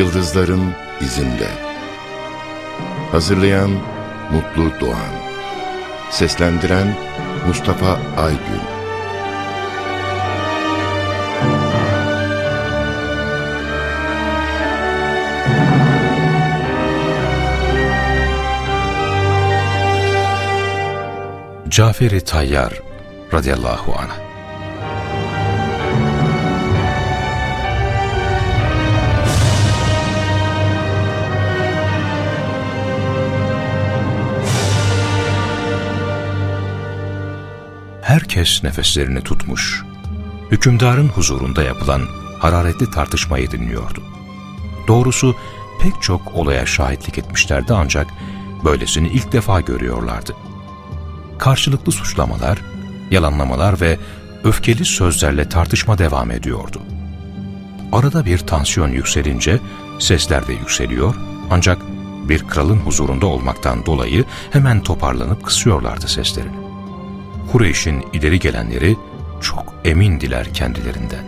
Yıldızların izinde. Hazırlayan Mutlu Doğan. Seslendiren Mustafa Aygün. Cafer-i Tayyar radıyallahu anh. Herkes nefeslerini tutmuş, hükümdarın huzurunda yapılan hararetli tartışmayı dinliyordu. Doğrusu pek çok olaya şahitlik etmişlerdi ancak böylesini ilk defa görüyorlardı karşılıklı suçlamalar, yalanlamalar ve öfkeli sözlerle tartışma devam ediyordu. Arada bir tansiyon yükselince sesler de yükseliyor ancak bir kralın huzurunda olmaktan dolayı hemen toparlanıp kısıyorlardı seslerini. Kureyş'in ileri gelenleri çok emindiler kendilerinden.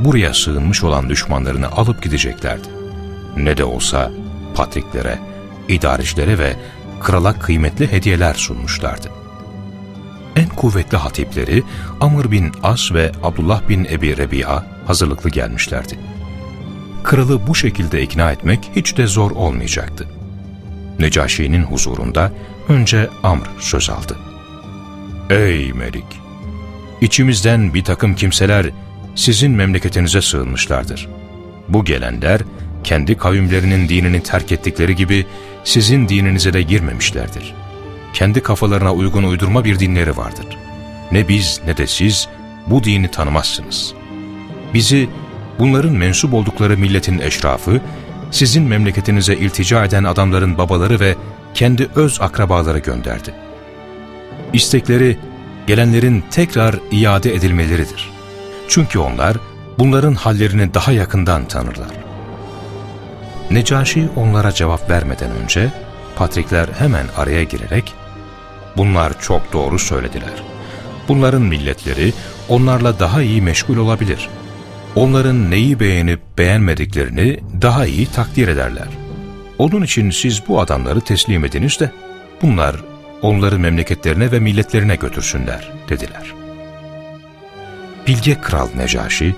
Buraya sığınmış olan düşmanlarını alıp gideceklerdi. Ne de olsa patriklere, idarecilere ve krala kıymetli hediyeler sunmuşlardı. En kuvvetli hatipleri Amr bin As ve Abdullah bin Ebi Rebi'a hazırlıklı gelmişlerdi. Kralı bu şekilde ikna etmek hiç de zor olmayacaktı. Necaşi'nin huzurunda önce Amr söz aldı. Ey Melik! İçimizden bir takım kimseler sizin memleketinize sığınmışlardır. Bu gelenler kendi kavimlerinin dinini terk ettikleri gibi sizin dininize de girmemişlerdir. Kendi kafalarına uygun uydurma bir dinleri vardır. Ne biz ne de siz bu dini tanımazsınız. Bizi bunların mensup oldukları milletin eşrafı, sizin memleketinize iltica eden adamların babaları ve kendi öz akrabaları gönderdi. İstekleri gelenlerin tekrar iade edilmeleridir. Çünkü onlar bunların hallerini daha yakından tanırlar. Necaşi onlara cevap vermeden önce patrikler hemen araya girerek bunlar çok doğru söylediler. Bunların milletleri onlarla daha iyi meşgul olabilir. Onların neyi beğenip beğenmediklerini daha iyi takdir ederler. Onun için siz bu adamları teslim ediniz de bunlar onları memleketlerine ve milletlerine götürsünler dediler. Bilge Kral Necaşi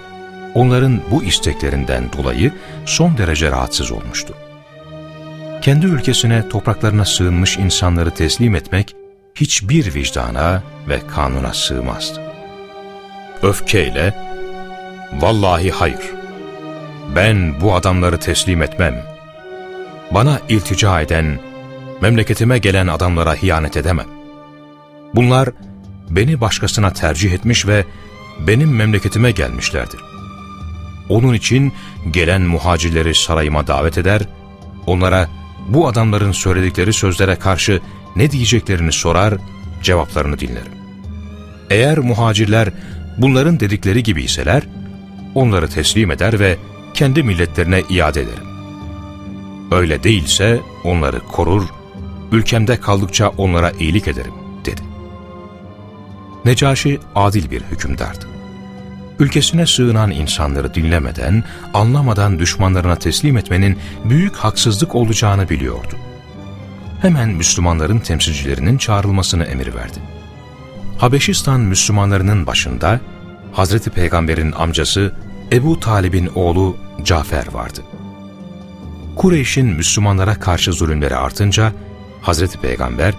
onların bu isteklerinden dolayı son derece rahatsız olmuştu. Kendi ülkesine, topraklarına sığınmış insanları teslim etmek hiçbir vicdana ve kanuna sığmazdı. Öfkeyle, ''Vallahi hayır, ben bu adamları teslim etmem. Bana iltica eden, memleketime gelen adamlara hiyanet edemem. Bunlar beni başkasına tercih etmiş ve benim memleketime gelmişlerdir. Onun için gelen muhacirleri sarayıma davet eder, onlara bu adamların söyledikleri sözlere karşı ne diyeceklerini sorar, cevaplarını dinlerim. Eğer muhacirler bunların dedikleri gibi iseler, onları teslim eder ve kendi milletlerine iade ederim. Öyle değilse onları korur, ülkemde kaldıkça onlara iyilik ederim, dedi. Necaşi adil bir hükümdardı. Ülkesine sığınan insanları dinlemeden, anlamadan düşmanlarına teslim etmenin büyük haksızlık olacağını biliyordu. Hemen Müslümanların temsilcilerinin çağrılmasını emir verdi. Habeşistan Müslümanlarının başında Hazreti Peygamber'in amcası Ebu Talib'in oğlu Cafer vardı. Kureyş'in Müslümanlara karşı zulümleri artınca Hazreti Peygamber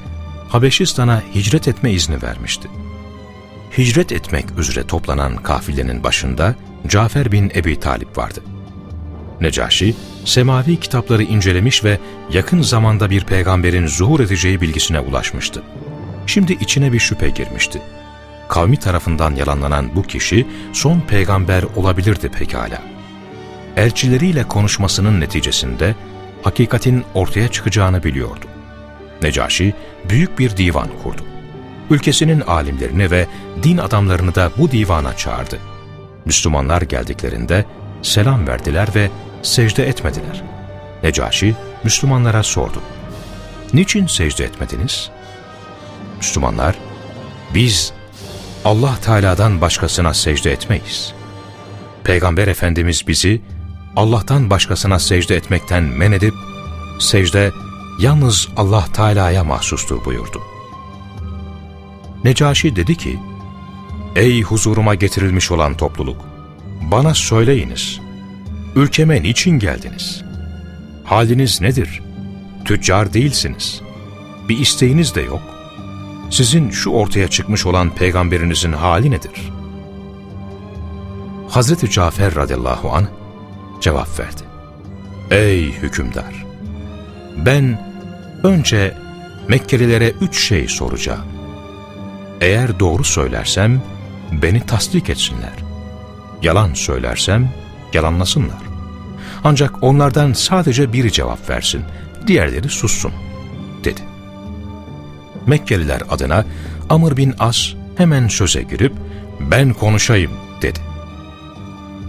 Habeşistan'a hicret etme izni vermişti. Hicret etmek üzere toplanan kafilenin başında Cafer bin Ebi Talip vardı. Necaşi, semavi kitapları incelemiş ve yakın zamanda bir peygamberin zuhur edeceği bilgisine ulaşmıştı. Şimdi içine bir şüphe girmişti. Kavmi tarafından yalanlanan bu kişi son peygamber olabilirdi pekala. Elçileriyle konuşmasının neticesinde hakikatin ortaya çıkacağını biliyordu. Necaşi büyük bir divan kurdu. Ülkesinin alimlerini ve din adamlarını da bu divana çağırdı. Müslümanlar geldiklerinde selam verdiler ve secde etmediler. Necaşi Müslümanlara sordu. Niçin secde etmediniz? Müslümanlar, biz Allah Teala'dan başkasına secde etmeyiz. Peygamber Efendimiz bizi Allah'tan başkasına secde etmekten men edip, secde yalnız Allah Teala'ya mahsustur buyurdu. Necaşi dedi ki, Ey huzuruma getirilmiş olan topluluk! Bana söyleyiniz, ülkeme niçin geldiniz? Haliniz nedir? Tüccar değilsiniz. Bir isteğiniz de yok. Sizin şu ortaya çıkmış olan peygamberinizin hali nedir? Hazreti Cafer radıyallahu an cevap verdi. Ey hükümdar! Ben önce Mekkelilere üç şey soracağım. Eğer doğru söylersem beni tasdik etsinler. Yalan söylersem yalanlasınlar. Ancak onlardan sadece biri cevap versin, diğerleri sussun, dedi. Mekkeliler adına Amr bin As hemen söze girip ben konuşayım dedi.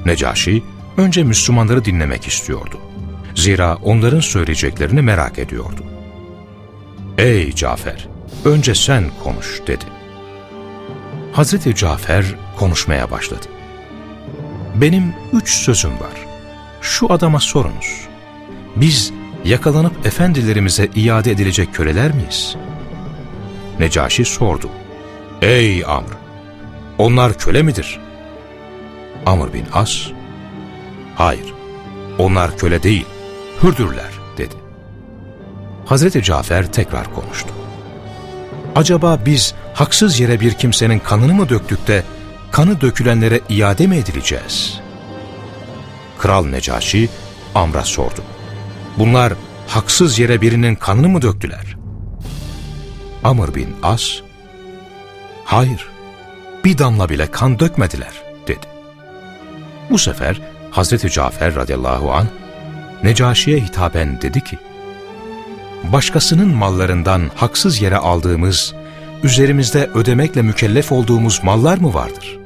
Necaşi önce Müslümanları dinlemek istiyordu. Zira onların söyleyeceklerini merak ediyordu. Ey Cafer, önce sen konuş dedi. Hazreti Cafer konuşmaya başladı. Benim üç sözüm var. Şu adama sorunuz. Biz yakalanıp efendilerimize iade edilecek köleler miyiz? Necaşi sordu. Ey Amr! Onlar köle midir? Amr bin As, hayır, onlar köle değil, hürdürler dedi. Hazreti Cafer tekrar konuştu. Acaba biz haksız yere bir kimsenin kanını mı döktük de kanı dökülenlere iade mi edileceğiz? Kral Necaşi Amr'a sordu. Bunlar haksız yere birinin kanını mı döktüler? Amr bin As, hayır, bir damla bile kan dökmediler dedi. Bu sefer Hazreti Cafer radıyallahu an Necaşi'ye hitaben dedi ki, başkasının mallarından haksız yere aldığımız, üzerimizde ödemekle mükellef olduğumuz mallar mı vardır?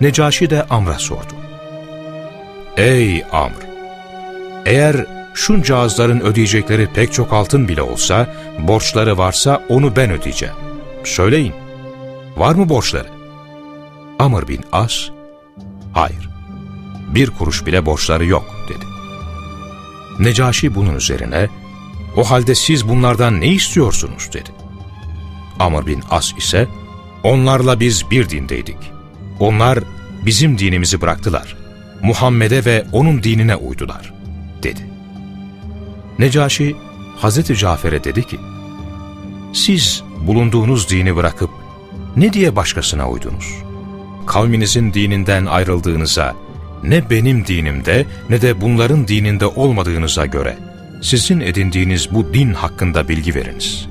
Necaşi de Amr'a sordu. Ey Amr! Eğer şunca ağızların ödeyecekleri pek çok altın bile olsa, borçları varsa onu ben ödeyeceğim. Söyleyin, var mı borçları? Amr bin As, hayır, bir kuruş bile borçları yok dedi. Necaşi bunun üzerine, o halde siz bunlardan ne istiyorsunuz dedi. Amr bin As ise, onlarla biz bir dindeydik. Onlar bizim dinimizi bıraktılar. Muhammed'e ve onun dinine uydular, dedi. Necaşi, Hazreti Cafer'e dedi ki, siz bulunduğunuz dini bırakıp ne diye başkasına uydunuz? Kavminizin dininden ayrıldığınıza, ne benim dinimde ne de bunların dininde olmadığınıza göre sizin edindiğiniz bu din hakkında bilgi veriniz.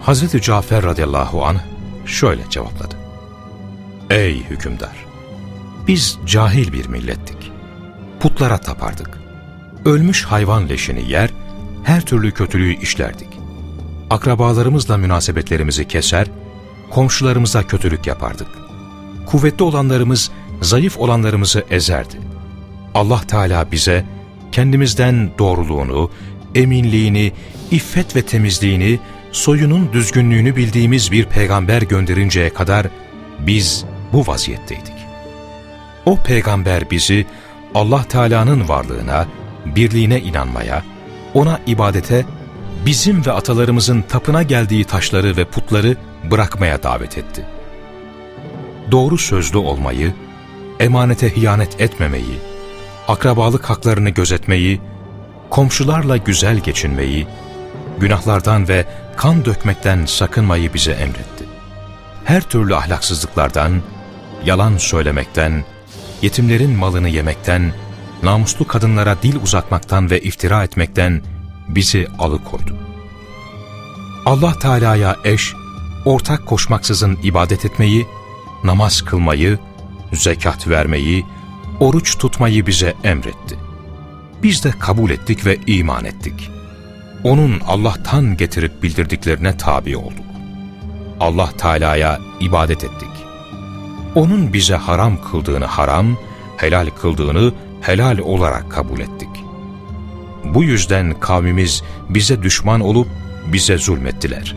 Hazreti Cafer radıyallahu anh şöyle cevapladı. Ey hükümdar! Biz cahil bir millettik. Putlara tapardık. Ölmüş hayvan leşini yer, her türlü kötülüğü işlerdik. Akrabalarımızla münasebetlerimizi keser, komşularımıza kötülük yapardık. Kuvvetli olanlarımız, zayıf olanlarımızı ezerdi. Allah Teala bize kendimizden doğruluğunu, eminliğini, iffet ve temizliğini, soyunun düzgünlüğünü bildiğimiz bir peygamber gönderinceye kadar biz bu vaziyetteydik. O peygamber bizi Allah Teala'nın varlığına, birliğine inanmaya, ona ibadete, bizim ve atalarımızın tapına geldiği taşları ve putları bırakmaya davet etti. Doğru sözlü olmayı, emanete hiyanet etmemeyi, akrabalık haklarını gözetmeyi, komşularla güzel geçinmeyi, günahlardan ve kan dökmekten sakınmayı bize emretti. Her türlü ahlaksızlıklardan, yalan söylemekten, yetimlerin malını yemekten, namuslu kadınlara dil uzatmaktan ve iftira etmekten bizi alıkoydu. Allah Teala'ya eş, ortak koşmaksızın ibadet etmeyi, namaz kılmayı, zekat vermeyi, oruç tutmayı bize emretti. Biz de kabul ettik ve iman ettik. Onun Allah'tan getirip bildirdiklerine tabi olduk. Allah Teala'ya ibadet ettik. Onun bize haram kıldığını haram, helal kıldığını helal olarak kabul ettik. Bu yüzden kavmimiz bize düşman olup bize zulmettiler.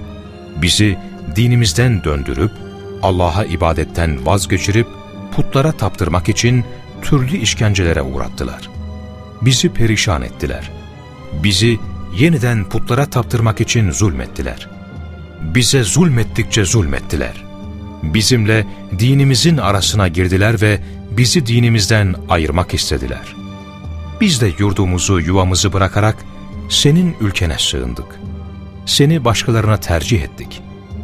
Bizi dinimizden döndürüp Allah'a ibadetten vazgeçirip putlara taptırmak için türlü işkencelere uğrattılar. Bizi perişan ettiler. Bizi yeniden putlara taptırmak için zulmettiler. Bize zulmettikçe zulmettiler. Bizimle dinimizin arasına girdiler ve bizi dinimizden ayırmak istediler. Biz de yurdumuzu, yuvamızı bırakarak senin ülkene sığındık. Seni başkalarına tercih ettik.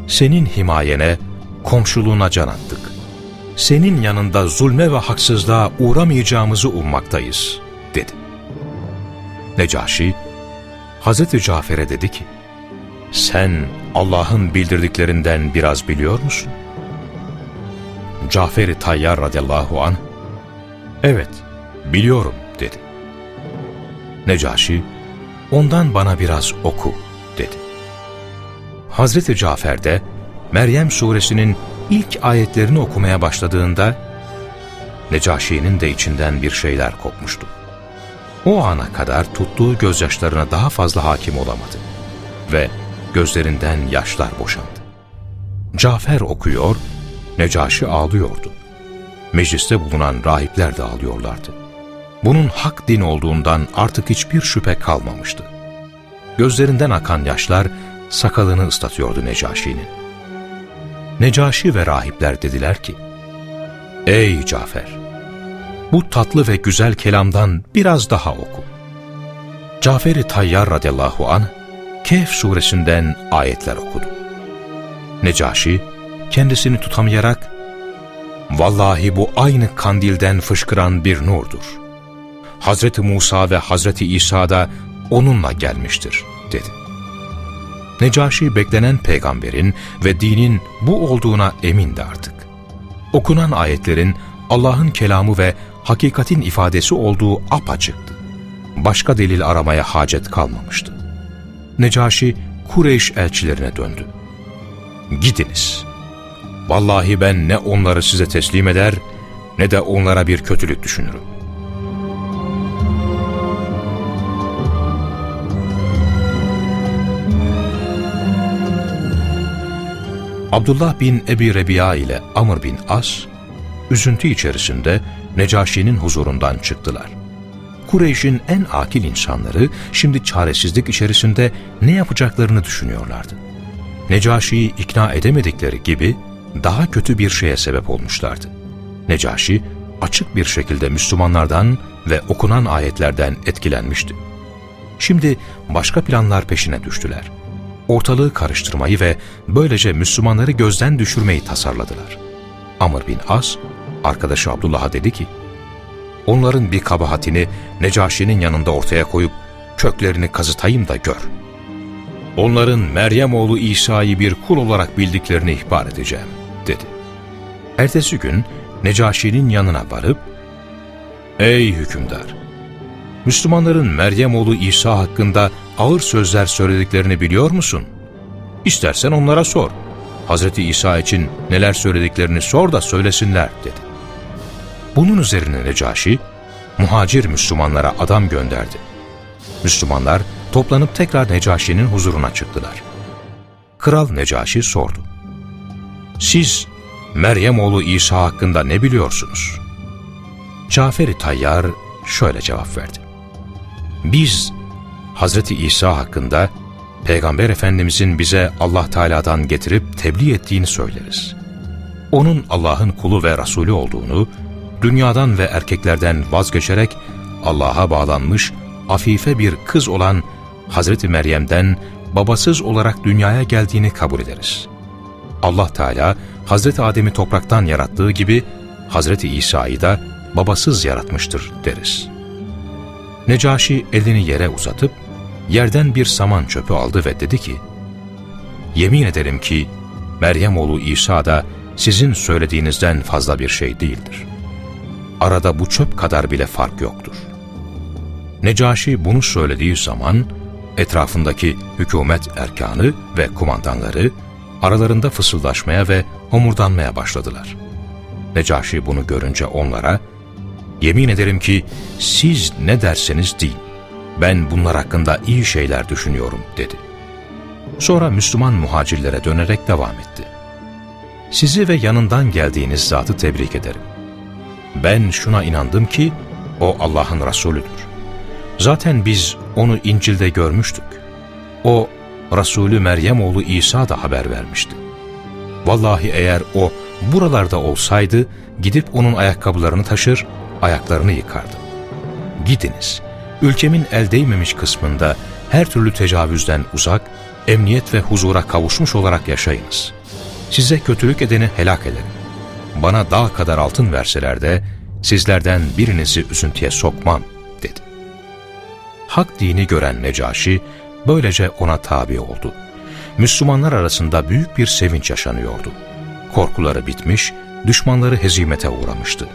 Senin himayene, komşuluğuna can attık. Senin yanında zulme ve haksızlığa uğramayacağımızı ummaktayız, dedi. Necaşi, Hazreti Cafer'e dedi ki, sen Allah'ın bildirdiklerinden biraz biliyor musun? Cafer-i Tayyar radıyallahu anh, evet biliyorum dedi. Necaşi, ondan bana biraz oku dedi. Hazreti Cafer de Meryem suresinin ilk ayetlerini okumaya başladığında Necaşi'nin de içinden bir şeyler kopmuştu. O ana kadar tuttuğu gözyaşlarına daha fazla hakim olamadı ve gözlerinden yaşlar boşandı. Cafer okuyor, Necaşi ağlıyordu. Mecliste bulunan rahipler de ağlıyorlardı. Bunun hak din olduğundan artık hiçbir şüphe kalmamıştı. Gözlerinden akan yaşlar sakalını ıslatıyordu Necaşi'nin. Necaşi ve rahipler dediler ki, Ey Cafer! Bu tatlı ve güzel kelamdan biraz daha oku. Cafer-i Tayyar radıyallahu anh, Kehf suresinden ayetler okudu. Necaşi, kendisini tutamayarak, Vallahi bu aynı kandilden fışkıran bir nurdur. Hazreti Musa ve Hazreti İsa da onunla gelmiştir, dedi. Necaşi beklenen peygamberin ve dinin bu olduğuna emindi artık. Okunan ayetlerin Allah'ın kelamı ve hakikatin ifadesi olduğu apaçıktı. Başka delil aramaya hacet kalmamıştı. Necaşi Kureyş elçilerine döndü. Gidiniz. Vallahi ben ne onları size teslim eder ne de onlara bir kötülük düşünürüm. Abdullah bin Ebi Rebiya ile Amr bin As, üzüntü içerisinde Necaşi'nin huzurundan çıktılar. Kureyş'in en akil insanları şimdi çaresizlik içerisinde ne yapacaklarını düşünüyorlardı. Necaşi'yi ikna edemedikleri gibi daha kötü bir şeye sebep olmuşlardı. Necaşi açık bir şekilde Müslümanlardan ve okunan ayetlerden etkilenmişti. Şimdi başka planlar peşine düştüler. Ortalığı karıştırmayı ve böylece Müslümanları gözden düşürmeyi tasarladılar. Amr bin As, arkadaşı Abdullah'a dedi ki, onların bir kabahatini Necaşi'nin yanında ortaya koyup köklerini kazıtayım da gör. Onların Meryem oğlu İsa'yı bir kul olarak bildiklerini ihbar edeceğim, dedi. Ertesi gün Necaşi'nin yanına varıp, Ey hükümdar! Müslümanların Meryem oğlu İsa hakkında ağır sözler söylediklerini biliyor musun? İstersen onlara sor. Hazreti İsa için neler söylediklerini sor da söylesinler, dedi. Bunun üzerine Necaşi, muhacir Müslümanlara adam gönderdi. Müslümanlar toplanıp tekrar Necaşi'nin huzuruna çıktılar. Kral Necaşi sordu. Siz Meryem oğlu İsa hakkında ne biliyorsunuz? Cafer-i Tayyar şöyle cevap verdi. Biz Hazreti İsa hakkında Peygamber Efendimizin bize Allah Teala'dan getirip tebliğ ettiğini söyleriz. Onun Allah'ın kulu ve Resulü olduğunu, dünyadan ve erkeklerden vazgeçerek Allah'a bağlanmış afife bir kız olan Hazreti Meryem'den babasız olarak dünyaya geldiğini kabul ederiz. Allah Teala Hazreti Adem'i topraktan yarattığı gibi Hazreti İsa'yı da babasız yaratmıştır deriz. Necaşi elini yere uzatıp yerden bir saman çöpü aldı ve dedi ki, Yemin ederim ki Meryem oğlu İsa da sizin söylediğinizden fazla bir şey değildir. Arada bu çöp kadar bile fark yoktur. Necaşi bunu söylediği zaman etrafındaki hükümet erkanı ve kumandanları aralarında fısıldaşmaya ve homurdanmaya başladılar. Necaşi bunu görünce onlara, Yemin ederim ki siz ne derseniz deyin. Ben bunlar hakkında iyi şeyler düşünüyorum dedi. Sonra Müslüman muhacirlere dönerek devam etti. Sizi ve yanından geldiğiniz zatı tebrik ederim. Ben şuna inandım ki o Allah'ın Resulüdür. Zaten biz onu İncil'de görmüştük. O Resulü Meryem oğlu İsa da haber vermişti. Vallahi eğer o buralarda olsaydı gidip onun ayakkabılarını taşır, ayaklarını yıkardım. Gidiniz, ülkemin el değmemiş kısmında her türlü tecavüzden uzak, emniyet ve huzura kavuşmuş olarak yaşayınız. Size kötülük edeni helak ederim. Bana dağ kadar altın verseler de sizlerden birinizi üzüntüye sokmam dedi. Hak dini gören Necaşi böylece ona tabi oldu. Müslümanlar arasında büyük bir sevinç yaşanıyordu. Korkuları bitmiş, düşmanları hezimete uğramıştı.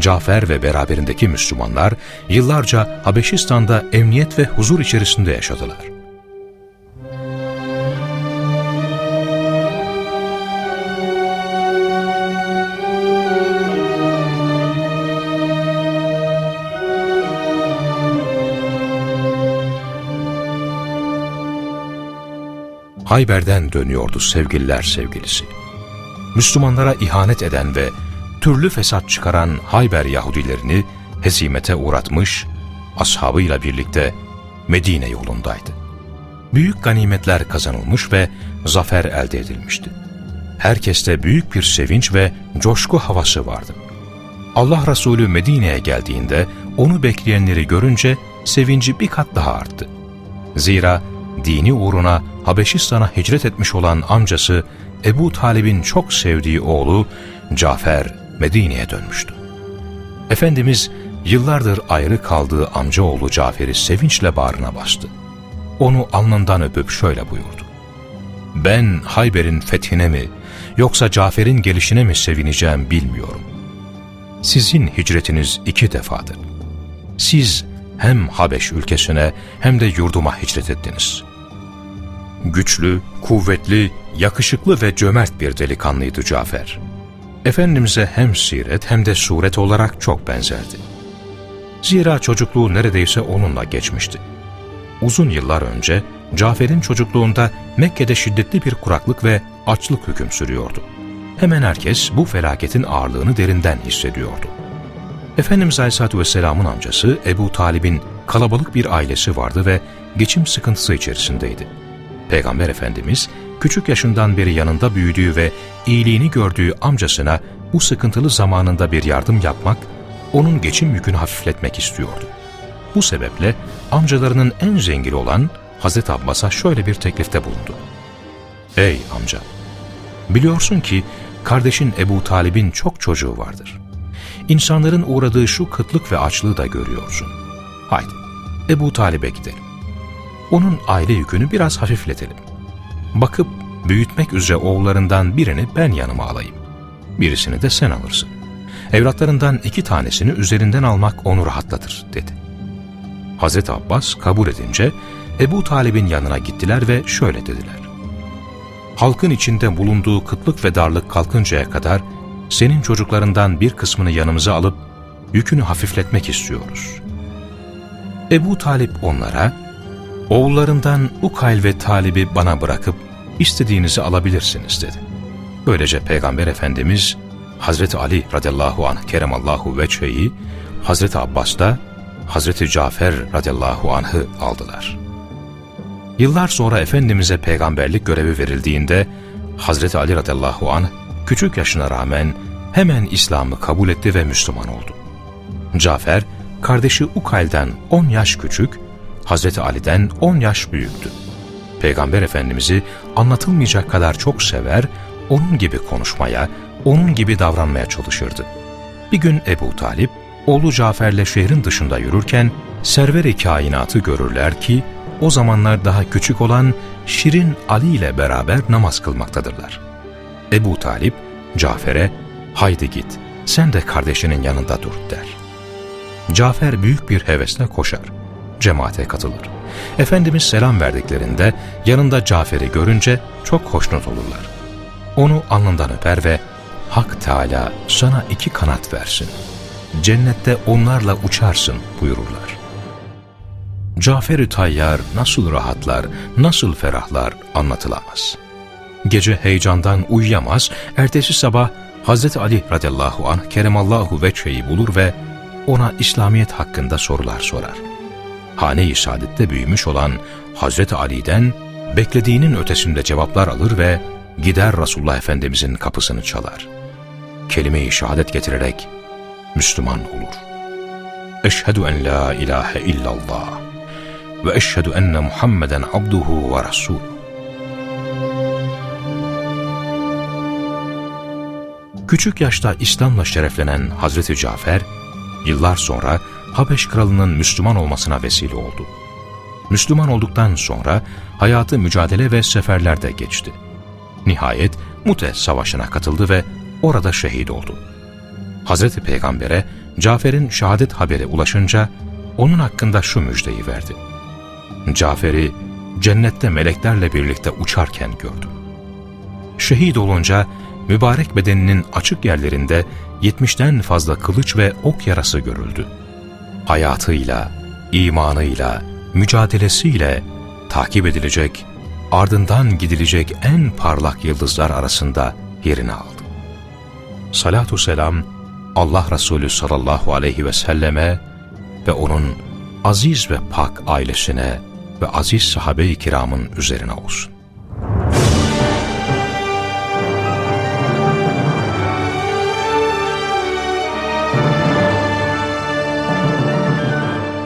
Cafer ve beraberindeki Müslümanlar yıllarca Habeşistan'da emniyet ve huzur içerisinde yaşadılar. Hayber'den dönüyordu sevgililer sevgilisi. Müslümanlara ihanet eden ve türlü fesat çıkaran Hayber Yahudilerini hezimete uğratmış, ashabıyla birlikte Medine yolundaydı. Büyük ganimetler kazanılmış ve zafer elde edilmişti. Herkeste büyük bir sevinç ve coşku havası vardı. Allah Resulü Medine'ye geldiğinde onu bekleyenleri görünce sevinci bir kat daha arttı. Zira dini uğruna Habeşistan'a hicret etmiş olan amcası Ebu Talib'in çok sevdiği oğlu Cafer Medine'ye dönmüştü. Efendimiz yıllardır ayrı kaldığı amcaoğlu Cafer'i sevinçle bağrına bastı. Onu alnından öpüp şöyle buyurdu. Ben Hayber'in fethine mi yoksa Cafer'in gelişine mi sevineceğim bilmiyorum. Sizin hicretiniz iki defadır. Siz hem Habeş ülkesine hem de yurduma hicret ettiniz. Güçlü, kuvvetli, yakışıklı ve cömert bir delikanlıydı Cafer. Efendimiz'e hem siret hem de suret olarak çok benzerdi. Zira çocukluğu neredeyse onunla geçmişti. Uzun yıllar önce Cafer'in çocukluğunda Mekke'de şiddetli bir kuraklık ve açlık hüküm sürüyordu. Hemen herkes bu felaketin ağırlığını derinden hissediyordu. Efendimiz Aleyhisselatü Vesselam'ın amcası Ebu Talib'in kalabalık bir ailesi vardı ve geçim sıkıntısı içerisindeydi. Peygamber Efendimiz küçük yaşından beri yanında büyüdüğü ve iyiliğini gördüğü amcasına bu sıkıntılı zamanında bir yardım yapmak, onun geçim yükünü hafifletmek istiyordu. Bu sebeple amcalarının en zengini olan Hazreti Abbas'a şöyle bir teklifte bulundu. Ey amca! Biliyorsun ki kardeşin Ebu Talib'in çok çocuğu vardır. İnsanların uğradığı şu kıtlık ve açlığı da görüyorsun. Haydi Ebu Talib'e gidelim. Onun aile yükünü biraz hafifletelim. Bakıp büyütmek üzere oğullarından birini ben yanıma alayım. Birisini de sen alırsın. Evlatlarından iki tanesini üzerinden almak onu rahatlatır dedi. Hazreti Abbas kabul edince Ebu Talib'in yanına gittiler ve şöyle dediler. Halkın içinde bulunduğu kıtlık ve darlık kalkıncaya kadar senin çocuklarından bir kısmını yanımıza alıp yükünü hafifletmek istiyoruz. Ebu Talip onlara, oğullarından Ukayl ve Talib'i bana bırakıp istediğinizi alabilirsiniz dedi. Böylece Peygamber Efendimiz Hazreti Ali radıyallahu anh keremallahu veçheyi, Hazreti Abbas da Hazreti Cafer radıyallahu anh'ı aldılar. Yıllar sonra Efendimiz'e peygamberlik görevi verildiğinde Hazreti Ali radıyallahu anh küçük yaşına rağmen hemen İslam'ı kabul etti ve Müslüman oldu. Cafer, kardeşi Ukayl'den 10 yaş küçük, Hazreti Ali'den 10 yaş büyüktü. Peygamber Efendimiz'i anlatılmayacak kadar çok sever, onun gibi konuşmaya, onun gibi davranmaya çalışırdı. Bir gün Ebu Talip, oğlu Cafer'le şehrin dışında yürürken, server-i kainatı görürler ki, o zamanlar daha küçük olan Şirin Ali ile beraber namaz kılmaktadırlar. Ebu Talip, Cafer'e, haydi git, sen de kardeşinin yanında dur der. Cafer büyük bir hevesle koşar. Cemaate katılır. Efendimiz selam verdiklerinde yanında Cafer'i görünce çok hoşnut olurlar. Onu alnından öper ve Hak Teala sana iki kanat versin. Cennette onlarla uçarsın buyururlar. Cafer-i Tayyar nasıl rahatlar, nasıl ferahlar anlatılamaz. Gece heyecandan uyuyamaz, ertesi sabah Hazreti Ali radıyallahu anh keremallahu veçheyi bulur ve ona İslamiyet hakkında sorular sorar. Hane-i Saadet'te büyümüş olan Hazreti Ali'den beklediğinin ötesinde cevaplar alır ve gider Resulullah Efendimizin kapısını çalar. Kelime-i şehadet getirerek Müslüman olur. Eşhedü en la ilahe illallah ve eşhedü enne Muhammeden abduhu ve rasuluhu. Küçük yaşta İslam'la şereflenen Hazreti Cafer, yıllar sonra Habeş kralının Müslüman olmasına vesile oldu. Müslüman olduktan sonra hayatı mücadele ve seferlerde geçti. Nihayet Mute Savaşı'na katıldı ve orada şehit oldu. Hazreti Peygamber'e Cafer'in şehadet haberi ulaşınca onun hakkında şu müjdeyi verdi. Cafer'i cennette meleklerle birlikte uçarken gördüm. Şehit olunca mübarek bedeninin açık yerlerinde yetmişten fazla kılıç ve ok yarası görüldü. Hayatıyla, imanıyla, mücadelesiyle takip edilecek, ardından gidilecek en parlak yıldızlar arasında yerini aldı. Salatu selam Allah Resulü sallallahu aleyhi ve selleme ve onun aziz ve pak ailesine ve aziz sahabe-i kiramın üzerine olsun.